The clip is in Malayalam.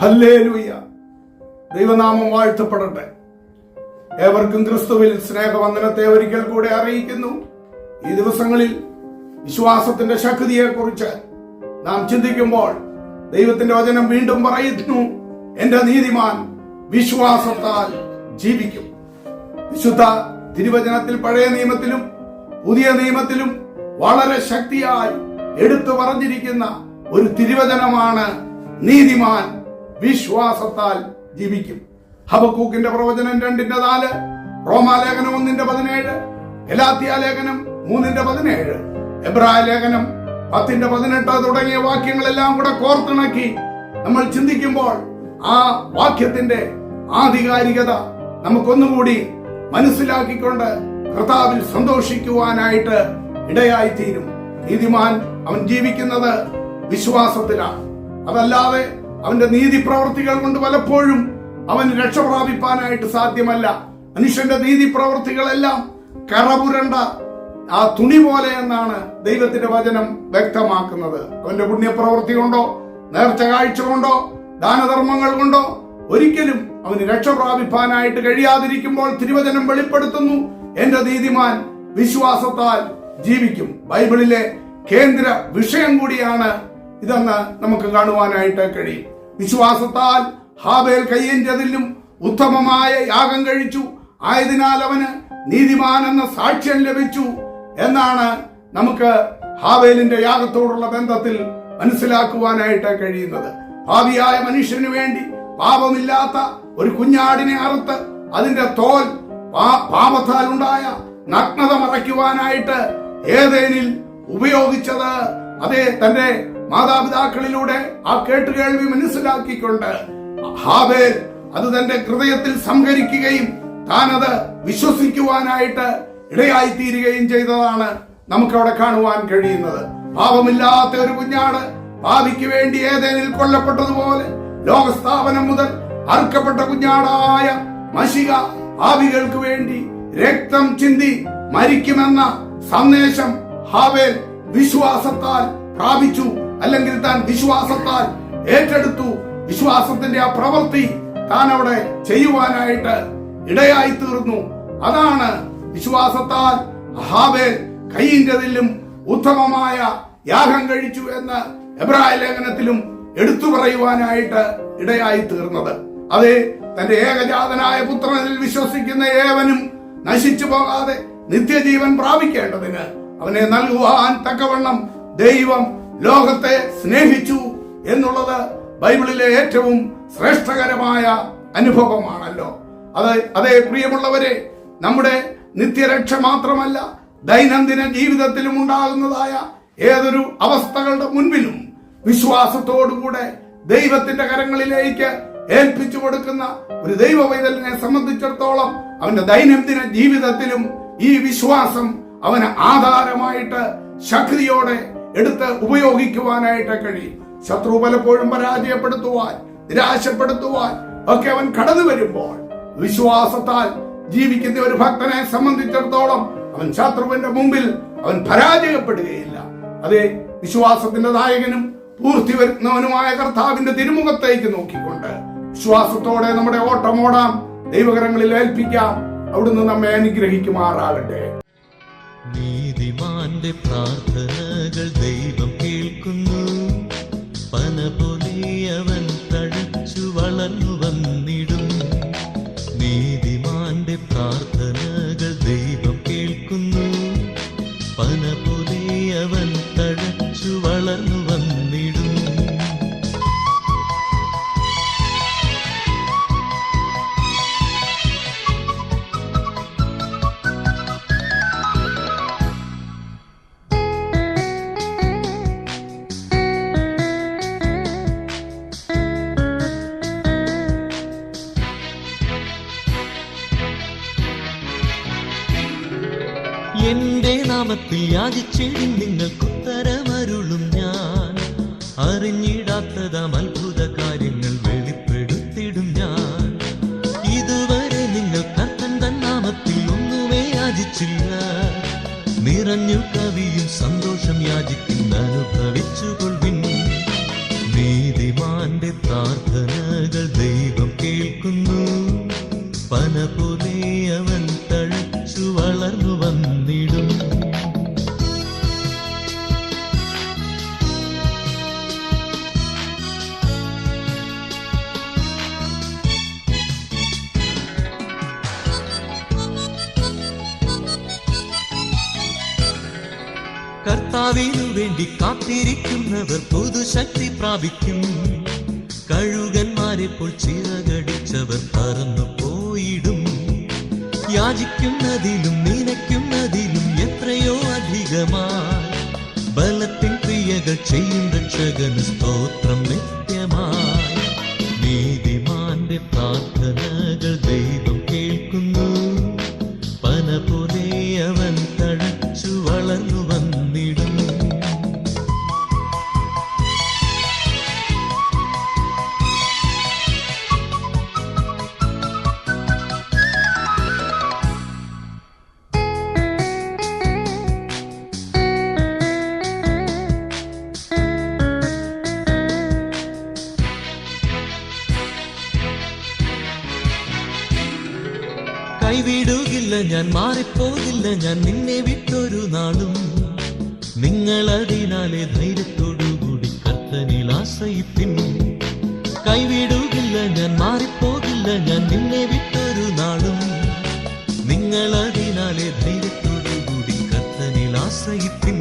ഹല്ലേലൂയ. ദൈവനാമം വാഴ്ത്തപ്പെടട്ടെ. ഏവർക്കും ക്രിസ്തുവിൽ സ്നേഹവന്ദനത്തെ ഒരിക്കൽ കൂടെ അറിയിക്കുന്നു. ഈ ദിവസങ്ങളിൽ വിശ്വാസത്തിന്റെ ശക്തിയെ കുറിച്ച് നാം ചിന്തിക്കുമ്പോൾ ദൈവത്തിന്റെ വചനം വീണ്ടും പറയുന്നു എന്റെ നീതിമാൻ വിശ്വാസത്താൽ ജീവിക്കും. വിശുദ്ധ തിരുവചനത്തിൽ പഴയ നിയമത്തിലും പുതിയ നിയമത്തിലും വളരെ ശക്തിയായി എടുത്തു പറഞ്ഞിരിക്കുന്ന ഒരു തിരുവചനമാണ് നീതിമാൻ വിശ്വാസത്താൽ ജീവിക്കും. ഹബക്കൂക്കിന്റെ പ്രവചനം രണ്ടിന്റെ നാല് റോമാലേഖനം ഒന്നിന്റെ പതിനേഴ് ഗലാത്തിയ ലേഖനം മൂന്നിന്റെ പതിനേഴ് എബ്രായ ലേഖനം പത്തിന്റെ പതിനെട്ട് തുടങ്ങിയ വാക്യങ്ങളെല്ലാം കൂടെ കോർത്തിണക്കി നമ്മൾ ചിന്തിക്കുമ്പോൾ ആ വാക്യത്തിന്റെ ആധികാരികത നമുക്കൊന്നുകൂടി മനസ്സിലാക്കിക്കൊണ്ട് കർത്താവിൽ സന്തോഷിക്കുവാനായിട്ട് ഇടയായിത്തീരും. നീതിമാൻ അവൻ ജീവിക്കുന്നത് വിശ്വാസത്തിലാണ്. അതല്ലാതെ അവന്റെ നീതി പ്രവർത്തികൾ കൊണ്ട് പലപ്പോഴും അവന് രക്ഷ പ്രാപിപ്പാനായിട്ട് സാധ്യമല്ല. മനുഷ്യന്റെ നീതി പ്രവർത്തികളെല്ലാം കറപുരണ്ട ആ തുണി പോലെ എന്നാണ് ദൈവത്തിന്റെ വചനം വ്യക്തമാക്കുന്നത്. അവന്റെ പുണ്യപ്രവൃത്തി കൊണ്ടോ നേർച്ച കാഴ്ച കൊണ്ടോ ദാനധർമ്മങ്ങൾ കൊണ്ടോ ഒരിക്കലും അവന് രക്ഷ പ്രാപിപ്പാനായിട്ട് കഴിയാതിരിക്കുമ്പോൾ തിരുവചനം വെളിപ്പെടുത്തുന്നു. എന്റെ നീതിമാൻ വിശ്വാസത്താൽ ജീവിക്കും. ബൈബിളിലെ കേന്ദ്ര വിഷയം കൂടിയാണ് ഇതെന്ന് നമുക്ക് കാണുവാനായിട്ട് കഴിയും. വിശ്വാസത്താൽ ഹാബേൽ കയ്യഞ്ചതിലും ഉത്തമമായ യാഗം കഴിച്ചു. ആയതിനാൽ അവന് നീതിമാൻ എന്ന സാക്ഷ്യം ലഭിച്ചു എന്നാണ് നമുക്ക് ഹാബേലിന്റെ യാഗത്തോടുള്ള ബന്ധത്തിൽ മനസ്സിലാക്കുവാനായിട്ട് കഴിയുന്നത്. ഭാവിയായ മനുഷ്യന് വേണ്ടി പാപമില്ലാത്ത ഒരു കുഞ്ഞാടിനെ അറുത്ത് അതിന്റെ തോൽ പാപത്താൽ ഉണ്ടായ നഗ്നത മറയ്ക്കുവാനായിട്ട് ഏതേനിൽ ഉപയോഗിച്ചത് അതേ തന്റെ മാതാപിതാക്കളിലൂടെ ആ കേട്ടുകേൾവി മനസ്സിലാക്കിക്കൊണ്ട് ഹാബേൽ അത് തന്റെ ഹൃദയത്തിൽ സംഹരിക്കുകയും താൻ അത് വിശ്വസിക്കുവാനായിട്ട് ഇടയായിത്തീരുകയും ചെയ്തതാണ് നമുക്കവിടെ കാണുവാൻ കഴിയുന്നത്. പാപമില്ലാത്ത ഒരു കുഞ്ഞാട് പാപിക്ക് വേണ്ടി ഏതേനിൽ കൊല്ലപ്പെട്ടതുപോലെ ലോകസ്ഥാപനം മുതൽ അർക്കപ്പെട്ട കുഞ്ഞാടായ മഷിക ഭാവികൾക്ക് വേണ്ടി രക്തം ചിന്തി മരിക്കുമെന്ന സന്ദേശം ഹാവേൽ വിശ്വാസത്താൽ പ്രാപിച്ചു അല്ലെങ്കിൽ താൻ വിശ്വാസത്താൽ ഏറ്റെടുത്തു വിശ്വാസത്തിന്റെ ആ പ്രവൃത്തി താൻ അവിടെ ചെയ്യുവാനായിട്ട് ഇടയായി തീർന്നു അതാണ് വിശ്വാസത്താൽ അഹാബേൽ കയ്യിന്റെതിലും ഉത്തമമായ യാഗം കഴിച്ചു എന്ന് എബ്രായ ലേഖനത്തിലും എടുത്തു പറയുവാനായിട്ട് ഇടയായി തീർന്നത് അതെ തന്റെ ഏകജാതനായ പുത്രനിൽ വിശ്വസിക്കുന്ന ഏവനും നശിച്ചു പോകാതെ നിത്യജീവൻ പ്രാപിക്കേണ്ടതിന് അവനെ നൽകുവാൻ തക്കവണ്ണം ദൈവം ലോകത്തെ സ്നേഹിച്ചു എന്നുള്ളത് ബൈബിളിലെ ഏറ്റവും ശ്രേഷ്ഠകരമായ അനുഭവമാണല്ലോ. അത് അതേ പ്രിയമുള്ളവരെ നമ്മുടെ നിത്യരക്ഷ മാത്രമല്ല ദൈനംദിന ജീവിതത്തിലും ഉണ്ടാകുന്നതായ ഏതൊരു അവസ്ഥകളുടെ മുൻപിലും വിശ്വാസത്തോടുകൂടെ ദൈവത്തിന്റെ കരങ്ങളിലേക്ക് ഏൽപ്പിച്ചു കൊടുക്കുന്ന ഒരു ദൈവ പൈതലിനെ സംബന്ധിച്ചിടത്തോളം അവന്റെ ദൈനംദിന ജീവിതത്തിലും ഈ വിശ്വാസം അവന് ആധാരമായിട്ട് ശക്തിയോടെ എടുത്ത് ഉപയോഗിക്കുവാനായിട്ട് കഴിയും. ശത്രു പലപ്പോഴും പരാജയപ്പെടുത്തുവാൻ നിരാശപ്പെടുത്തുവാൻ ഒക്കെ അവൻ കടന്നു വരുമ്പോൾ വിശ്വാസത്താൽ ജീവിക്കുന്ന ഒരു ഭക്തനെ സംബന്ധിച്ചിടത്തോളം അവൻ ശത്രുവിന്റെ മുമ്പിൽ അവൻ പരാജയപ്പെടുകയില്ല. അതെ വിശ്വാസത്തിന്റെ നായകനും പൂർത്തി വരുന്നവനുമായ കർത്താവിന്റെ തിരുമുഖത്തേക്ക് നോക്കിക്കൊണ്ട് വിശ്വാസത്തോടെ നമ്മുടെ ഓട്ടമോടാം ഓടാം ദൈവകരങ്ങളിൽ ഏൽപ്പിക്കാം അവിടുന്ന് നമ്മെ അനുഗ്രഹിക്കുമാറാകട്ടെ. നീതിമാന്റെ പ്രാർത്ഥനകൾ ദൈവം കേൾക്കുന്നു. പ്രാർത്ഥനകൾ എന്റെ നാമത്തിൽ യാചിച്ചിടും നിങ്ങൾക്കുത്തരമരുളും ഞാൻ. അറിഞ്ഞിടാത്തതാം അത്ഭുത കാര്യങ്ങൾ വെളിപ്പെടുത്തിടും ഞാൻ. ഇതുവരെ നിങ്ങൾ കർത്തൻ തൻ നാമത്തിൽ ഒന്നുമേ യാചിച്ചില്ല. നിറഞ്ഞു കവിയും സന്തോഷം യാചിക്കുന്ന അനുഭവിച്ചു കൊള്ളിൻ നീതിമാന്റെ പ്രാർത്ഥനകൾ കർത്താവിനു വേണ്ടി കാത്തിരിക്കുന്നവർ പുതുശക്തി പ്രാപിക്കും. കഴുകന്മാരെ പോൽ ചിറകടിച്ചവർ പറന്നു പോയിടും. യാചിക്കുന്നതിലും നിനയ്ക്കുന്നതിലും എത്രയോ അധികമായി ബലത്തിൻ ക്രിയകൾ ചെയ്യും രക്ഷകന് സ്തോത്രം നിത്യമായി നീതിമാന്റെ പ്രാർത്ഥനകൾ ഞാൻ മാറിപ്പോകില്ല ഞാൻ നിന്നെ വിട്ടൊരു നാളും. നിങ്ങൾ അതിനാലെ ധൈര്യത്തോടുകൂടി കർത്തനിൽ ആശ്രയിപ്പിൻ കൈവിടുകില്ല ഞാൻ മാറിപ്പോകില്ല ഞാൻ നിന്നെ വിട്ടൊരു നാളും. നിങ്ങൾ അതിനാലെ ധൈര്യത്തോടുകൂടി കർത്തനിൽ ആശ്രയിപ്പിൻ